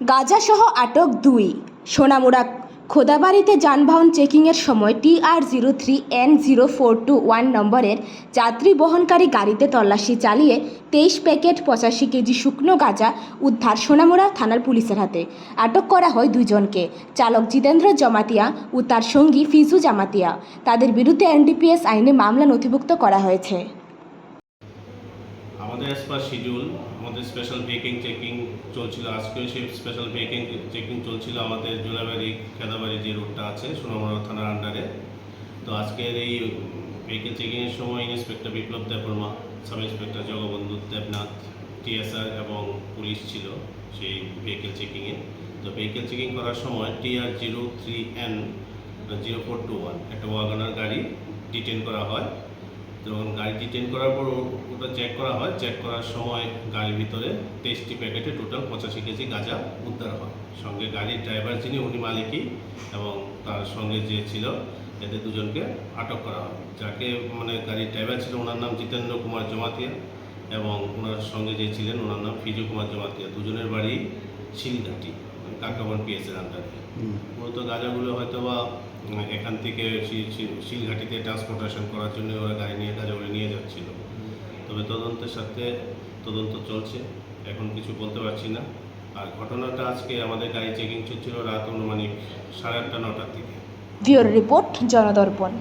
গাজাসহ আটক দুই। সোনামুড়া খোদাবাড়িতে যানবাহন চেকিংয়ের সময় TR zero three N zero four two one নম্বরের যাত্রী বহনকারী গাড়িতে তল্লাশি চালিয়ে তেইশ প্যাকেট পঁচাশি কেজি শুকনো গাঁজা উদ্ধার সোনামুড়া থানার পুলিশের হাতে। আটক করা হয় দুজনকে চালক জিতেন্দ্র জমাতিয়া ও তার সঙ্গী ফিজু জামাতিয়া। তাদের বিরুদ্ধে এনডিপিএস আইনে মামলা নথিভুক্ত করা হয়েছে। আমাদের অ্যাজ পার শিডিউল আমাদের স্পেশাল বেকিং চেকিং চলছিল। আজকেও সেই স্পেশাল বেকিং চেকিং চলছিল আমাদের জোলাবাড়ি, খেদাবাড়ি যে রোডটা আছে, সোনামুড়া থানার আন্ডারে তো আজকের এই ভেহিকেল চেকিংয়ের সময় inspector Biplab Debbarma sub inspector Jagabandhu Debnath TSR এবং পুলিশ ছিল সেই ভেহিকেল চেকিংয়ে তো ভেহিকেল চেকিং করার সময় TR zero three N zero four two one একটা ওয়াগনার গাড়ি ডিটেন করা হয়। যখন গাড়িটি ডিটেন করার পর ওটা চেক করা হয়। চেক করার সময় গাড়ির ভিতরে তেইশটি প্যাকেটে টোটাল পঁচাশি কেজি গাঁজা উদ্ধার হয়। সঙ্গে গাড়ির ড্রাইভার যিনি, উনি মালিকই এবং তার সঙ্গে যে ছিল, এদের দুজনকে আটক করা হয়। যাকে মানে গাড়ির ড্রাইভার ছিল, ওনার নাম জিতেন্দ্র কুমার জমাতিয়া এবং ওনার সঙ্গে যে ছিলেন, ওনার নাম ফিজু কুমার জমাতিয়া। দুজনের বাড়ি শিলঘাটি। কাকাবন পিএসের আন্ডারে মূলত গাঁজাগুলো হয়তো বা এখান থেকে শিলঘাটিতে ট্রান্সপোর্টেশন করার জন্য ওরা গাড়ি নিয়ে গাঁজাগুলো নিয়ে যাচ্ছিল। তবে তদন্তের সাথে তদন্ত চলছে এখন কিছু বলতে পারছি না। আর ঘটনাটা আজকে আমাদের গাড়ি চেকিং চলছিল রাত অনুমানিক সাড়ে আটটা নটার দিকে। Bureau report Jandarpan.